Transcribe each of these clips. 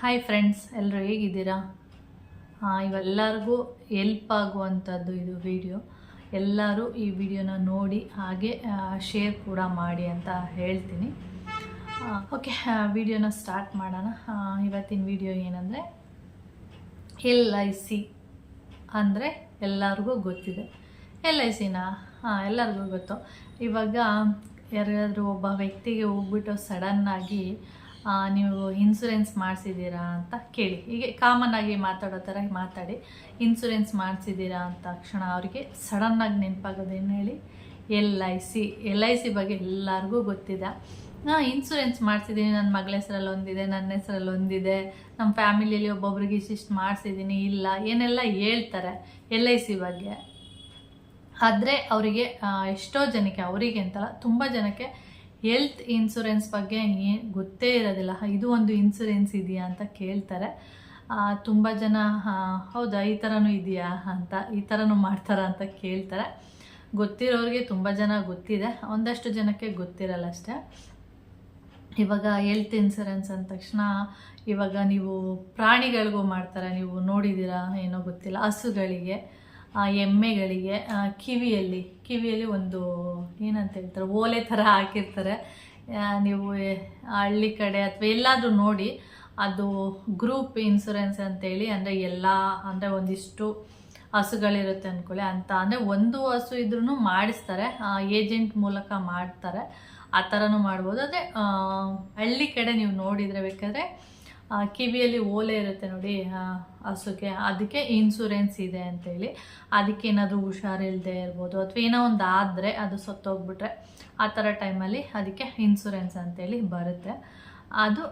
Hi friends ಎಲ್ಲರೂ ಹೇಗಿದ್ದೀರಾ? ಹಾಂ ಇವೆಲ್ಲರಿಗೂ ಎಲ್ಪ್ ಆಗುವಂಥದ್ದು ಇದು ವಿಡಿಯೋ ಎಲ್ಲರೂ ಈ ವಿಡಿಯೋನ ನೋಡಿ ಹಾಗೆ ಶೇರ್ ಕೂಡ ಮಾಡಿ ಅಂತ ಹೇಳ್ತೀನಿ. ಓಕೆ ವಿಡಿಯೋನ ಸ್ಟಾರ್ಟ್ ಮಾಡೋಣ. ಇವತ್ತಿನ ವಿಡಿಯೋ ಏನಂದರೆ ಎಲ್ ಐ ಸಿ ಅಂದರೆ ಎಲ್ಲರಿಗೂ ಗೊತ್ತಿದೆ. ಎಲ್ ಐ ಸಿನಾ ಹಾಂ ಎಲ್ಲರಿಗೂ ಗೊತ್ತು. ಇವಾಗ ಯಾರಾದರೂ ಒಬ್ಬ ವ್ಯಕ್ತಿಗೆ ಹೋಗ್ಬಿಟ್ಟು ಸಡನ್ನಾಗಿ ನೀವು ಇನ್ಸೂರೆನ್ಸ್ ಮಾಡಿಸಿದ್ದೀರಾ ಅಂತ ಕೇಳಿ. ಹೀಗೆ ಕಾಮನ್ ಆಗಿ ಮಾತಾಡೋ ಥರ ಮಾತಾಡಿ. ಇನ್ಸೂರೆನ್ಸ್ ಮಾಡಿಸಿದ್ದೀರಾ ಅಂತ ತಕ್ಷಣ ಅವರಿಗೆ ಸಡನ್ನಾಗಿ ನೆನಪಾಗೋದೇನು ಹೇಳಿ? L I C L I C ಬಗ್ಗೆ ಎಲ್ಲರಿಗೂ ಗೊತ್ತಿದೆ. ಹಾಂ ಇನ್ಸೂರೆನ್ಸ್ ಮಾಡಿಸಿದ್ದೀನಿ ನನ್ನ ಮಗಳ ಹೆಸರಲ್ಲಿ ಒಂದಿದೆ, ನನ್ನ ಹೆಸರಲ್ಲಿ ಒಂದಿದೆ. ನಮ್ಮ ಫ್ಯಾಮಿಲಿಯಲ್ಲಿ ಒಬ್ಬೊಬ್ರಿಗೆ ಇಷ್ಟಿಷ್ಟು ಮಾಡಿಸಿದ್ದೀನಿ ಇಲ್ಲ, ಏನೆಲ್ಲ ಹೇಳ್ತಾರೆ ಎಲ್ ಐ ಸಿ ಬಗ್ಗೆ. ಆದರೆ ಅವರಿಗೆ ಎಷ್ಟೋ ಜನಕ್ಕೆ, ಅವರಿಗೆ ಅಂತಲ್ಲ, ತುಂಬ ಜನಕ್ಕೆ ಹೆಲ್ತ್ ಇನ್ಸೂರೆನ್ಸ್ ಬಗ್ಗೆ ಏನು ಗೊತ್ತೇ ಇರೋದಿಲ್ಲ. ಇದು ಒಂದು ಇನ್ಸೂರೆನ್ಸ್ ಇದೆಯಾ ಅಂತ ಕೇಳ್ತಾರೆ. ತುಂಬ ಜನ ಹೌದಾ, ಈ ಥರನೂ ಇದೆಯಾ ಅಂತ, ಈ ಥರನೂ ಮಾಡ್ತಾರಾ ಅಂತ ಕೇಳ್ತಾರೆ. ಗೊತ್ತಿರೋರಿಗೆ ತುಂಬ ಜನ ಗೊತ್ತಿದೆ. ಒಂದಷ್ಟು ಜನಕ್ಕೆ ಗೊತ್ತಿರಲ್ಲ ಅಷ್ಟೇ. ಇವಾಗ ಹೆಲ್ತ್ ಇನ್ಸೂರೆನ್ಸ್ ಅಂದ ತಕ್ಷಣ, ಇವಾಗ ನೀವು ಪ್ರಾಣಿಗಳಿಗೂ ಮಾಡ್ತಾರೆ. ನೀವು ನೋಡಿದ್ದೀರಾ, ಏನೋ ಗೊತ್ತಿಲ್ಲ. ಹಸುಗಳಿಗೆ. ಎಮ್ಮೆಗಳಿಗೆ ಕಿವಿಯಲ್ಲಿ ಕಿವಿಯಲ್ಲಿ ಒಂದು ಏನಂತ ಹೇಳ್ತಾರೆ ಓಲೆ ಥರ ಹಾಕಿರ್ತಾರೆ. ನೀವು ಹಳ್ಳಿ ಕಡೆ ಅಥವಾ ಎಲ್ಲಾದರೂ ನೋಡಿ ಅದು ಗ್ರೂಪ್ ಇನ್ಸೂರೆನ್ಸ್ ಅಂತೇಳಿ ಅಂದರೆ ಎಲ್ಲ ಅಂದರೆ ಒಂದಿಷ್ಟು ಹಸುಗಳಿರುತ್ತೆ ಅಂದ್ಕೊಳ್ಳಿ ಅಂತ ಅಂದರೆ ಒಂದು ಹಸು ಇದ್ರೂ ಮಾಡಿಸ್ತಾರೆ ಏಜೆಂಟ್ ಮೂಲಕ ಮಾಡ್ತಾರೆ. ಆ ಥರನೂ ಮಾಡ್ಬೋದು. ಅಂದರೆ ಆ, ಹಳ್ಳಿ ಕಡೆ ನೀವು ನೋಡಿದರೆ ಬೇಕಾದರೆ ಆ, ಕಿವಿಯಲ್ಲಿ ಓಲೆ ಇರುತ್ತೆ ನೋಡಿ ಹಸುಗೆ. ಅದಕ್ಕೆ ಇನ್ಸೂರೆನ್ಸ್ ಇದೆ ಅಂತೇಳಿ. ಅದಕ್ಕೆ ಏನಾದರೂ ಹುಷಾರಿಲ್ಲದೆ ಇರ್ಬೋದು. ಅಥವಾ ಏನೋ ಒಂದು ಆದರೆ ಅದು ಸತ್ತೋಗ್ಬಿಟ್ರೆ ಆ ಥರ ಟೈಮಲ್ಲಿ ಅದಕ್ಕೆ ಇನ್ಸೂರೆನ್ಸ್ ಅಂತೇಳಿ ಬರುತ್ತೆ. ಅದು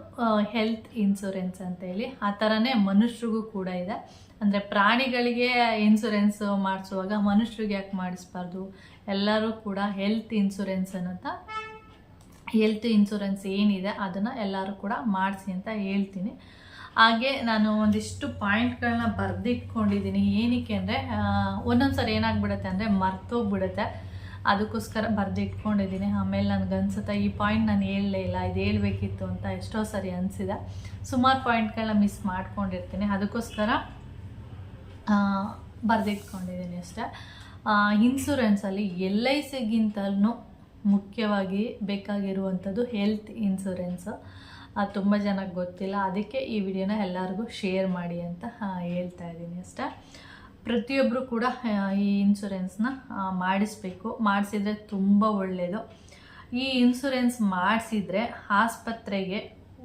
ಹೆಲ್ತ್ ಇನ್ಸೂರೆನ್ಸ್ ಅಂತೇಳಿ. ಆ ಥರನೇ ಮನುಷ್ಯರಿಗೂ ಕೂಡ ಇದೆ. ಅಂದರೆ ಪ್ರಾಣಿಗಳಿಗೆ ಇನ್ಸೂರೆನ್ಸ್ ಮಾಡಿಸುವಾಗ ಮನುಷ್ಯರಿಗೆ ಯಾಕೆ ಮಾಡಿಸ್ಬಾರ್ದು? ಎಲ್ಲರೂ ಕೂಡ ಹೆಲ್ತ್ ಇನ್ಸೂರೆನ್ಸ್ ಅನ್ನೋಂಥ ಹೆಲ್ತ್ ಇನ್ಸೂರೆನ್ಸ್ ಏನಿದೆ ಅದನ್ನು ಎಲ್ಲರೂ ಕೂಡ ಮಾಡಿಸಿ ಅಂತ ಹೇಳ್ತೀನಿ. ಹಾಗೆ ನಾನು ಒಂದಿಷ್ಟು ಪಾಯಿಂಟ್ಗಳನ್ನ ಬರೆದಿಟ್ಕೊಂಡಿದ್ದೀನಿ. ಏನಕ್ಕೆ ಅಂದರೆ ಒಂದೊಂದು ಸರಿ ಏನಾಗ್ಬಿಡುತ್ತೆ ಅಂದರೆ ಮರ್ತೋಗ್ಬಿಡುತ್ತೆ. ಅದಕ್ಕೋಸ್ಕರ ಬರೆದಿಟ್ಕೊಂಡಿದ್ದೀನಿ. ಆಮೇಲೆ ನನಗೆ ಅನ್ಸುತ್ತೆ, ಈ ಪಾಯಿಂಟ್ ನಾನು ಹೇಳಲೇ ಇಲ್ಲ. ಇದು ಹೇಳಬೇಕಿತ್ತು ಅಂತ ಎಷ್ಟೋ ಸರಿ ಅನಿಸಿದೆ. ಸುಮಾರು ಪಾಯಿಂಟ್ಗಳನ್ನ ಮಿಸ್ ಮಾಡ್ಕೊಂಡಿರ್ತೀನಿ. ಅದಕ್ಕೋಸ್ಕರ ಬರೆದಿಟ್ಕೊಂಡಿದ್ದೀನಿ ಅಷ್ಟೇ. ಇನ್ಸೂರೆನ್ಸಲ್ಲಿ ಎಲ್ ಐ ಸಿಗಿಂತಲೂ ಮುಖ್ಯವಾಗಿ ಬೇಕಾಗಿರುವಂಥದ್ದು ಹೆಲ್ತ್ ಇನ್ಸೂರೆನ್ಸು ಅದು ತುಂಬ ಜನಕ್ಕೆ ಗೊತ್ತಿಲ್ಲ. ಅದಕ್ಕೆ ಈ ವಿಡಿಯೋನ ಎಲ್ಲರಿಗೂ ಶೇರ್ ಮಾಡಿ ಅಂತ ಹೇಳ್ತಾ ಇದ್ದೀನಿ ಅಷ್ಟೇ. ಪ್ರತಿಯೊಬ್ಬರು ಕೂಡ ಈ ಇನ್ಸೂರೆನ್ಸ್ನ ಮಾಡಿಸ್ಬೇಕು. ಮಾಡಿಸಿದ್ರೆ ತುಂಬ ಒಳ್ಳೆಯದು ಈ ಇನ್ಸೂರೆನ್ಸ್ ಮಾಡಿಸಿದರೆ ಆಸ್ಪತ್ರೆಗೆ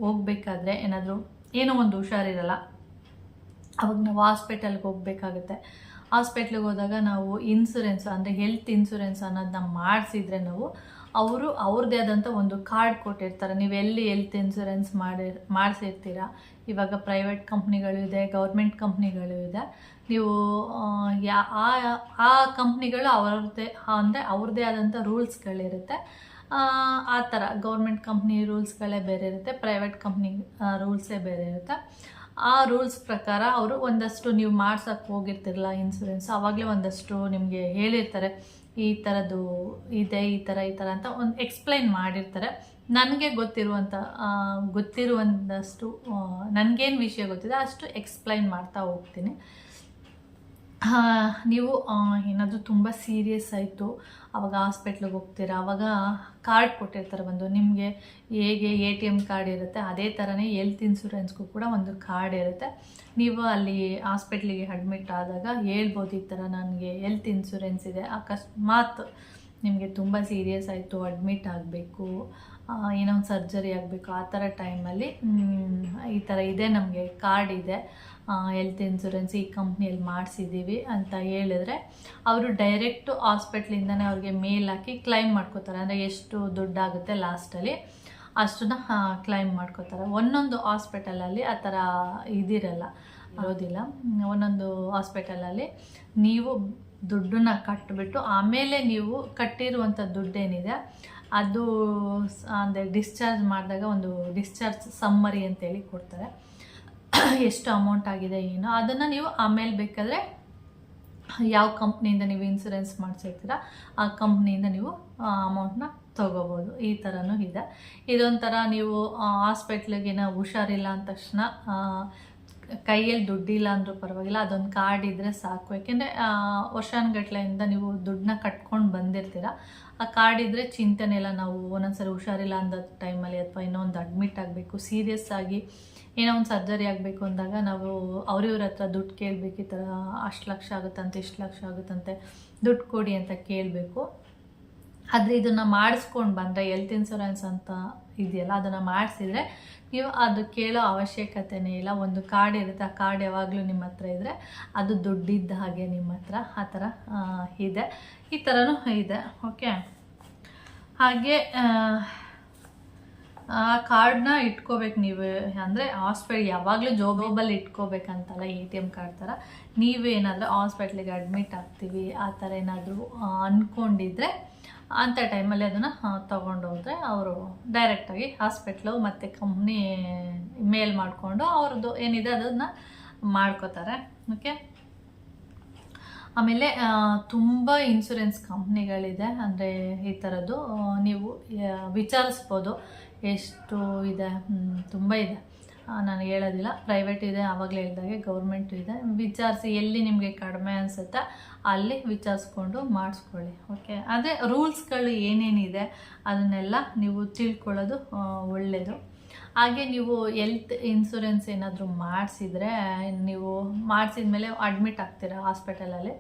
ಹೋಗ್ಬೇಕಾದ್ರೆ ಏನಾದರೂ, ಏನೋ ಒಂದು ಹುಷಾರಿರಲ್ಲ. ಅವಾಗ ನಾವು ಹಾಸ್ಪಿಟಲ್ಗೆ ಹೋಗ್ಬೇಕಾಗುತ್ತೆ. ಹಾಸ್ಪಿಟ್ಲಿಗೆ ಹೋದಾಗ ನಾವು ಇನ್ಸೂರೆನ್ಸ್ ಅಂದರೆ ಹೆಲ್ತ್ ಇನ್ಸೂರೆನ್ಸ್ ಅನ್ನೋದನ್ನ ಮಾಡಿಸಿದ್ರೆ ನಾವು, ಅವರು ಅವ್ರದ್ದೇ ಆದಂಥ ಒಂದು ಕಾರ್ಡ್ ಕೊಟ್ಟಿರ್ತಾರೆ. ನೀವು ಎಲ್ಲಿ ಹೆಲ್ತ್ ಇನ್ಸೂರೆನ್ಸ್ ಮಾಡಿ, ಮಾಡಿಸಿರ್ತೀರ? ಇವಾಗ ಪ್ರೈವೇಟ್ ಕಂಪ್ನಿಗಳು ಇದೆ ಗೌರ್ಮೆಂಟ್ ಕಂಪ್ನಿಗಳು ಇದೆ. ನೀವು ಯಾ, ಆ- ಕಂಪ್ನಿಗಳು ಅವ್ರದ್ದೇ, ಅಂದರೆ ಅವ್ರದ್ದೇ ಆದಂಥ ರೂಲ್ಸ್ಗಳಿರುತ್ತೆ ಆ ಥರ ಗೌರ್ಮೆಂಟ್ ಕಂಪ್ನಿ ರೂಲ್ಸ್ಗಳೇ ಬೇರೆ ಇರುತ್ತೆ ಪ್ರೈವೇಟ್ ಕಂಪ್ನಿ ರೂಲ್ಸೇ ಬೇರೆ ಇರುತ್ತೆ. ಆ ರೂಲ್ಸ್ ಪ್ರಕಾರ ಅವರು ಒಂದಷ್ಟು ನೀವು ಮಾಡ್ಸೋಕ್ಕೆ ಹೋಗಿರ್ತಿರಲ್ಲ ಇನ್ಸೂರೆನ್ಸ್ ಆವಾಗಲೇ ಒಂದಷ್ಟು ನಿಮಗೆ ಹೇಳಿರ್ತಾರೆ, ಈ ಥರದ್ದು ಇದೆ, ಈ ಥರ ಈ ಥರ ಅಂತ ಒಂದು ಎಕ್ಸ್ಪ್ಲೈನ್ ಮಾಡಿರ್ತಾರೆ. ನನಗೆ ಗೊತ್ತಿರುವಂಥ ಗೊತ್ತಿರುವಂಥಷ್ಟು ನನಗೇನು ವಿಷಯ ಗೊತ್ತಿದೆ ಅಷ್ಟು ಎಕ್ಸ್ಪ್ಲೈನ್ ಮಾಡ್ತಾ ಹೋಗ್ತೀನಿ. ನೀವು ಏನಾದರೂ ತುಂಬ ಸೀರಿಯಸ್ ಆಯಿತು ಆವಾಗ ಹಾಸ್ಪಿಟ್ಲಿಗೆ ಹೋಗ್ತೀರಾ? ಆವಾಗ ಕಾರ್ಡ್ ಕೊಟ್ಟಿರ್ತಾರೆ ಒಂದು ನಿಮಗೆ ಹೇಗೆ ಎ ಟಿ ಎಂ ಕಾರ್ಡ್ ಇರುತ್ತೆ, ಅದೇ ಥರನೇ ಹೆಲ್ತ್ ಇನ್ಸೂರೆನ್ಸ್ಗೂ ಕೂಡ ಒಂದು ಕಾರ್ಡ್ ಇರುತ್ತೆ. ನೀವು ಅಲ್ಲಿ ಹಾಸ್ಪಿಟ್ಲಿಗೆ ಅಡ್ಮಿಟ್ ಆದಾಗ ಹೇಳ್ಬೋದು ಈ ಥರ ನನಗೆ ಹೆಲ್ತ್ ಇನ್ಸೂರೆನ್ಸ್ ಇದೆ. ಅಕಸ್ಮಾತ್ ನಿಮಗೆ ತುಂಬ ಸೀರಿಯಸ್ ಆಯಿತು ಅಡ್ಮಿಟ್ ಆಗಬೇಕು. ಏನೋ ಒಂದು ಸರ್ಜರಿ ಆಗಬೇಕು, ಆ ಥರ ಟೈಮಲ್ಲಿ ಈ ಥರ ಇದೆ ನಮಗೆ, ಕಾರ್ಡ್ ಇದೆ. ಹೆಲ್ತ್ ಇನ್ಸೂರೆನ್ಸ್ ಈ ಕಂಪ್ನಿಯಲ್ಲಿ ಮಾಡಿಸಿದ್ದೀವಿ ಅಂತ ಹೇಳಿದ್ರೆ, ಅವರು ಡೈರೆಕ್ಟು ಹಾಸ್ಪಿಟ್ಲಿಂದನೇ ಅವ್ರಿಗೆ ಮೇಲ್ ಹಾಕಿ ಕ್ಲೈಮ್ ಮಾಡ್ಕೋತಾರೆ. ಅಂದರೆ ಎಷ್ಟು ದುಡ್ಡಾಗುತ್ತೆ ಲಾಸ್ಟಲ್ಲಿ ಅಷ್ಟನ್ನ ಕ್ಲೈಮ್ ಮಾಡ್ಕೋತಾರೆ. ಒಂದೊಂದು ಹಾಸ್ಪಿಟಲಲ್ಲಿ ಆ ಥರ ಇದಿರಲ್ಲ, ಇರೋದಿಲ್ಲ. ಒಂದೊಂದು ಹಾಸ್ಪಿಟಲಲ್ಲಿ ನೀವು ದುಡ್ಡನ್ನ ಕಟ್ಟಿಬಿಟ್ಟು ಆಮೇಲೆ ನೀವು ಕಟ್ಟಿರುವಂಥ ದುಡ್ಡೇನಿದೆ ಅದು ಅಂದರೆ ಡಿಸ್ಚಾರ್ಜ್ ಮಾಡಿದಾಗ ಒಂದು ಡಿಸ್ಚಾರ್ಜ್ ಸಮ್ಮರಿ ಅಂತೇಳಿ ಕೊಡ್ತಾರೆ. ಎಷ್ಟು ಅಮೌಂಟ್ ಆಗಿದೆ, ಏನೋ, ಅದನ್ನು ನೀವು ಆಮೇಲೆ ಬೇಕಾದರೆ ಯಾವ ಕಂಪ್ನಿಯಿಂದ ನೀವು ಇನ್ಸೂರೆನ್ಸ್ ಮಾಡಿಸಿರ್ತೀರ, ಆ ಕಂಪ್ನಿಯಿಂದ ನೀವು ಅಮೌಂಟ್ನ ತೊಗೋಬೋದು. ಈ ಥರನೂ ಇದೆ. ಇದೊಂಥರ ನೀವು ಹಾಸ್ಪಿಟ್ಲಿಗೆ ನಾವು ಹುಷಾರಿಲ್ಲ ಅಂದ ತಕ್ಷಣ ಕೈಯಲ್ಲಿ ದುಡ್ಡಿಲ್ಲ ಅಂದರೂ ಪರವಾಗಿಲ್ಲ, ಅದೊಂದು ಕಾರ್ಡ್ ಇದ್ದರೆ ಸಾಕು. ಯಾಕೆಂದರೆ ವರ್ಷಾನುಗಟ್ಲೆಯಿಂದ ನೀವು ದುಡ್ಡನ್ನ ಕಟ್ಕೊಂಡು ಬಂದಿರ್ತೀರ ಆ ಕಾರ್ಡ್ ಇದ್ದರೆ ಚಿಂತೆನೆ ಇಲ್ಲ, ನಾವು ಒಂದೊಂದ್ಸರಿ ಹುಷಾರಿಲ್ಲ ಅಂದ ಟೈಮಲ್ಲಿ ಅಥವಾ ಇನ್ನೊಂದು ಅಡ್ಮಿಟ್ ಆಗಬೇಕು ಸೀರಿಯಸ್ ಆಗಿ ಏನೋ ಒಂದು ಸರ್ಜರಿ ಆಗಬೇಕು ಅಂದಾಗ ನಾವು ಅವ್ರಿವ್ರ ಹತ್ರ ದುಡ್ಡು ಕೇಳಬೇಕು, ಈ ಥರ ಅಷ್ಟು ಲಕ್ಷ ಆಗುತ್ತಂತೆ, ಇಷ್ಟು ಲಕ್ಷ ಆಗುತ್ತಂತೆ, ದುಡ್ಡು ಕೊಡಿ ಅಂತ ಕೇಳಬೇಕು. ಆದರೆ ಇದನ್ನು ಮಾಡಿಸ್ಕೊಂಡು ಬಂದರೆ ಹೆಲ್ತ್ ಇನ್ಶೂರೆನ್ಸ್ ಅಂತ ಇದೆಯಲ್ಲ ಅದನ್ನು ಮಾಡಿಸಿದರೆ ನೀವು ಅದು ಕೇಳೋ ಅವಶ್ಯಕತೆನೇ ಇಲ್ಲ. ಒಂದು ಕಾರ್ಡ್ ಇರುತ್ತೆ ಆ ಕಾರ್ಡ್ ಯಾವಾಗಲೂ ನಿಮ್ಮ ಹತ್ರ ಇದ್ದರೆ ಅದು ದುಡ್ಡಿದ್ದ ಹಾಗೆ ನಿಮ್ಮ ಹತ್ರ ಆ ಥರ ಇದೆ. ಈ ಥರನೂ ಇದೆ ಓಕೆ? ಹಾಗೆ ಆ, ಕಾರ್ಡ್ನ ಇಟ್ಕೋಬೇಕು ನೀವು. ಅಂದರೆ ಹಾಸ್ಪಿಟಲ್ ಯಾವಾಗಲೂ ಜೋಬಲ್ಲಿ ಇಟ್ಕೋಬೇಕಂತಲ್ಲ ಎ ಟಿ ಎಂ ಕಾರ್ಡ್ ಥರ. ನೀವೇನಾದರೂ ಹಾಸ್ಪಿಟ್ಲಿಗೆ ಅಡ್ಮಿಟ್ ಆಗ್ತೀವಿ ಆ ಥರ ಏನಾದರೂ ಅಂದ್ಕೊಂಡಿದ್ರೆ ಅಂಥ ಟೈಮಲ್ಲಿ ಅದನ್ನು ತೊಗೊಂಡೋದ್ರೆ ಅವರು ಡೈರೆಕ್ಟಾಗಿ ಹಾಸ್ಪಿಟ್ಲು ಮತ್ತು ಕಂಪ್ನಿ ಮೇಲ್ ಮಾಡಿಕೊಂಡು ಅವ್ರದ್ದು ಏನಿದೆ ಅದನ್ನು ಮಾಡ್ಕೋತಾರೆ. ಓಕೆ ಆಮೇಲೆ ತುಂಬ ಇನ್ಶೂರೆನ್ಸ್ ಕಂಪ್ನಿಗಳಿದೆ ಅಂದರೆ ಈ ಥರದ್ದು ನೀವು ವಿಚಾರಿಸ್ಬೋದು. ಎಷ್ಟು ಇದೆ? ತುಂಬ ಇದೆ. ನಾನು ಹೇಳೋದಿಲ್ಲ. ಪ್ರೈವೇಟ್ ಇದೆ, ಆವಾಗಲೇ ಹೇಳಿದಾಗೆ ಗೌರ್ಮೆಂಟು ಇದೆ. ವಿಚಾರಿಸಿ ಎಲ್ಲಿ ನಿಮಗೆ ಕಡಿಮೆ ಅನಿಸುತ್ತೆ ಅಲ್ಲಿ ವಿಚಾರಿಸ್ಕೊಂಡು ಮಾಡಿಸ್ಕೊಳ್ಳಿ ಓಕೆ ಅದೇ ರೂಲ್ಸ್ಗಳು ಏನೇನಿದೆ ಅದನ್ನೆಲ್ಲ ನೀವು ತಿಳ್ಕೊಳ್ಳೋದು ಒಳ್ಳೆಯದು ಹಾಗೆ ನೀವು ಎಲ್ತ್ ಇನ್ಸೂರೆನ್ಸ್ ಏನಾದರೂ ಮಾಡಿಸಿದರೆ, ನೀವು ಮಾಡಿಸಿದ್ಮೇಲೆ ಅಡ್ಮಿಟ್ ಆಗ್ತೀರಾ ಹಾಸ್ಪಿಟಲಲ್ಲಿ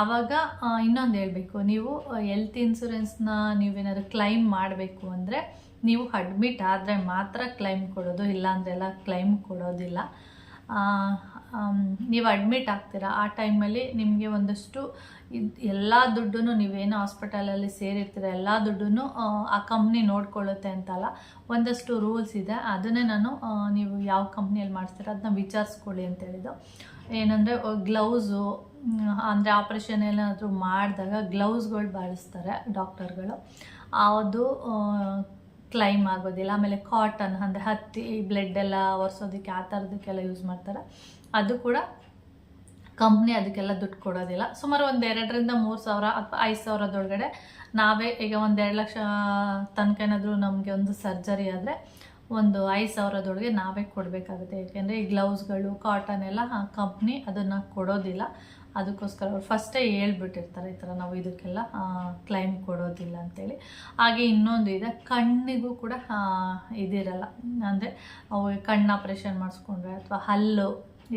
ಆವಾಗ ಇನ್ನೊಂದು ಹೇಳಬೇಕು. ನೀವು ಎಲ್ತ್ ಇನ್ಸೂರೆನ್ಸ್ನ ನೀವೇನಾದ್ರು ಕ್ಲೈಮ್ ಮಾಡಬೇಕು ಅಂದರೆ ನೀವು ಅಡ್ಮಿಟ್ ಆದರೆ ಮಾತ್ರ ಕ್ಲೈಮ್ ಕೊಡೋದು, ಇಲ್ಲಾಂದ್ರೆಲ್ಲ ಕ್ಲೈಮ್ ಕೊಡೋದಿಲ್ಲ. ನೀವು ಅಡ್ಮಿಟ್ ಆಗ್ತೀರಾ? ಆ ಟೈಮಲ್ಲಿ ನಿಮಗೆ ಒಂದಷ್ಟು ಇದು ಎಲ್ಲ ದುಡ್ಡನ್ನು ನೀವೇನು ಹಾಸ್ಪಿಟಲಲ್ಲಿ ಸೇರಿರ್ತೀರ, ಎಲ್ಲ ದುಡ್ಡನ್ನು, ಆ ಕಂಪ್ನಿ ನೋಡ್ಕೊಳ್ಳುತ್ತೆ ಅಂತಲ್ಲ, ಒಂದಷ್ಟು ರೂಲ್ಸ್ ಇದೆ. ಅದನ್ನೇ ನಾನು ನೀವು ಯಾವ ಕಂಪ್ನಿಯಲ್ಲಿ ಮಾಡಿಸ್ತೀರ ಅದನ್ನ ವಿಚಾರಿಸ್ಕೊಳ್ಳಿ ಅಂತ ಹೇಳಿದ್ದು. ಏನಂದರೆ ಗ್ಲೌಸು ಅಂದರೆ ಆಪ್ರೇಷನ್ ಏನಾದರೂ ಮಾಡಿದಾಗ ಗ್ಲೌಸ್ಗಳು ಬಳಸ್ತಾರೆ ಡಾಕ್ಟರ್ಗಳು ಅದು ಕ್ಲೈಮ್ ಆಗೋದಿಲ್ಲ. ಆಮೇಲೆ ಕಾಟನ್ ಅಂದರೆ ಹತ್ತಿ ಬ್ಲಡ್ ಎಲ್ಲ ಒರೆಸೋದಕ್ಕೆ ಆ ಥರದಕ್ಕೆಲ್ಲ ಯೂಸ್ ಮಾಡ್ತಾರೆ. ಅದು ಕೂಡ ಕಂಪ್ನಿ ಅದಕ್ಕೆಲ್ಲ ದುಡ್ಡು ಕೊಡೋದಿಲ್ಲ. ಸುಮಾರು ಒಂದು ಎರಡರಿಂದ ಮೂರು ಸಾವಿರ ಅಥವಾ ಐದು ಸಾವಿರದೊಳಗಡೆ ನಾವೇ ಈಗ ಒಂದು ಎರಡು ಲಕ್ಷ ತನಕ ಏನಾದರೂ ನಮಗೆ ಒಂದು ಸರ್ಜರಿ ಆದರೆ ಒಂದು ಐದು ಸಾವಿರದೊಳಗೆ ನಾವೇ ಕೊಡಬೇಕಾಗುತ್ತೆ. ಏಕೆಂದರೆ ಈ ಗ್ಲೌಸ್ಗಳು ಕಾಟನ್ ಎಲ್ಲ ಕಂಪ್ನಿ ಅದನ್ನು ಕೊಡೋದಿಲ್ಲ. ಅದಕ್ಕೋಸ್ಕರ ಅವ್ರು ಫಸ್ಟೇ ಹೇಳ್ಬಿಟ್ಟಿರ್ತಾರೆ ಈ ಥರ ನಾವು ಇದಕ್ಕೆಲ್ಲ ಕ್ಲೈಮ್ ಕೊಡೋದಿಲ್ಲ ಅಂತೇಳಿ. ಹಾಗೆ ಇನ್ನೊಂದು ಇದೆ, ಕಣ್ಣಿಗೂ ಕೂಡ ಇದಿರಲ್ಲ. ಅಂದರೆ ಅವು ಕಣ್ಣು ಆಪ್ರೇಷನ್ ಮಾಡಿಸ್ಕೊಂಡ್ರೆ ಅಥವಾ ಹಲ್ಲು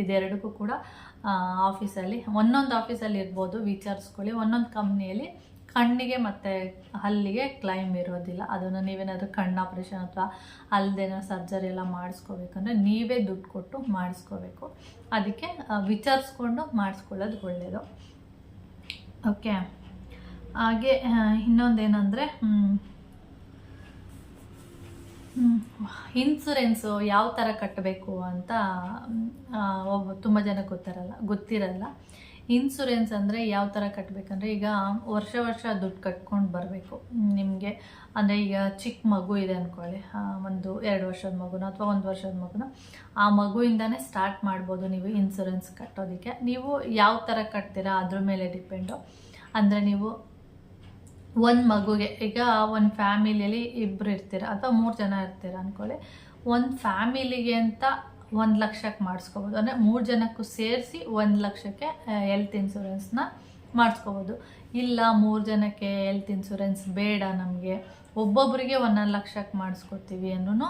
ಇದೆರಡಕ್ಕೂ ಕೂಡ ಆಫೀಸಲ್ಲಿ ಒಂದೊಂದು ಆಫೀಸಲ್ಲಿ ಇರ್ಬೋದು, ವಿಚಾರಿಸ್ಕೊಳ್ಳಿ. ಒಂದೊಂದು ಕಂಪ್ನಿಯಲ್ಲಿ ಕಣ್ಣಿಗೆ ಮತ್ತು ಹಲ್ಲಿಗೆ ಕ್ಲೈಮ್ ಇರೋದಿಲ್ಲ. ಅದನ್ನು ನೀವೇನಾದರೂ ಕಣ್ಣು ಆಪ್ರೇಷನ್ ಅಥವಾ ಅಲ್ಲದೇನೋ ಸರ್ಜರಿ ಎಲ್ಲ ಮಾಡಿಸ್ಕೋಬೇಕಂದ್ರೆ ನೀವೇ ದುಡ್ಡು ಕೊಟ್ಟು ಮಾಡಿಸ್ಕೋಬೇಕು. ಅದಕ್ಕೆ ವಿಚಾರಿಸ್ಕೊಂಡು ಮಾಡಿಸ್ಕೊಳ್ಳೋದು ಒಳ್ಳೆಯದು ಓಕೆ ಹಾಗೆ ಇನ್ನೊಂದೇನೆಂದರೆ ಇನ್ಸುರೆನ್ಸು ಯಾವ ಥರ ಕಟ್ಟಬೇಕು ಅಂತ ಒಬ್ಬ, ತುಂಬ ಜನ ಗೊತ್ತಿರಲ್ಲ ಗೊತ್ತಿರಲ್ಲ. ಇನ್ಸುರೆನ್ಸ್ ಅಂದರೆ ಯಾವ ಥರ ಕಟ್ಟಬೇಕಂದ್ರೆ ಈಗ ವರ್ಷ ವರ್ಷ ದುಡ್ಡು ಕಟ್ಕೊಂಡು ಬರಬೇಕು. ನಿಮಗೆ ಅಂದರೆ ಈಗ ಚಿಕ್ಕ ಮಗು ಇದೆ ಅಂದ್ಕೊಳ್ಳಿ ಒಂದು ಎರಡು ವರ್ಷದ ಮಗುನ ಅಥವಾ ಒಂದು ವರ್ಷದ ಮಗುನ. ಆ ಮಗುವಿಂದನೇ ಸ್ಟಾರ್ಟ್ ಮಾಡ್ಬೋದು ನೀವು ಇನ್ಸುರೆನ್ಸ್ ಕಟ್ಟೋದಕ್ಕೆ. ನೀವು ಯಾವ ಥರ ಕಟ್ತೀರಾ ಅದ್ರ ಮೇಲೆ ಡಿಪೆಂಡು ಅಂದರೆ ನೀವು ಒಂದು ಮಗುಗೆ, ಈಗ ಒಂದು ಫ್ಯಾಮಿಲಿಯಲ್ಲಿ ಇಬ್ಬರು ಇರ್ತೀರ ಅಥವಾ ಮೂರು ಜನ ಇರ್ತೀರ ಅಂದ್ಕೊಳ್ಳಿ ಒಂದು ಫ್ಯಾಮಿಲಿಗೆ ಅಂತ ಒಂದು ಲಕ್ಷಕ್ಕೆ ಮಾಡಿಸ್ಕೋಬೋದು. ಅಂದರೆ ಮೂರು ಜನಕ್ಕೂ ಸೇರಿಸಿ ಒಂದು ಲಕ್ಷಕ್ಕೆ ಹೆಲ್ತ್ ಇನ್ಸೂರೆನ್ಸ್ನ ಮಾಡಿಸ್ಕೋಬೋದು. ಇಲ್ಲ ಮೂರು ಜನಕ್ಕೆ ಹೆಲ್ತ್ ಇನ್ಶೂರೆನ್ಸ್ ಬೇಡ ನಮಗೆ. ಒಬ್ಬೊಬ್ಬರಿಗೆ ಒಂದೊಂದು ಲಕ್ಷಕ್ಕೆ ಮಾಡಿಸ್ಕೊಡ್ತೀವಿ ಅನ್ನೂ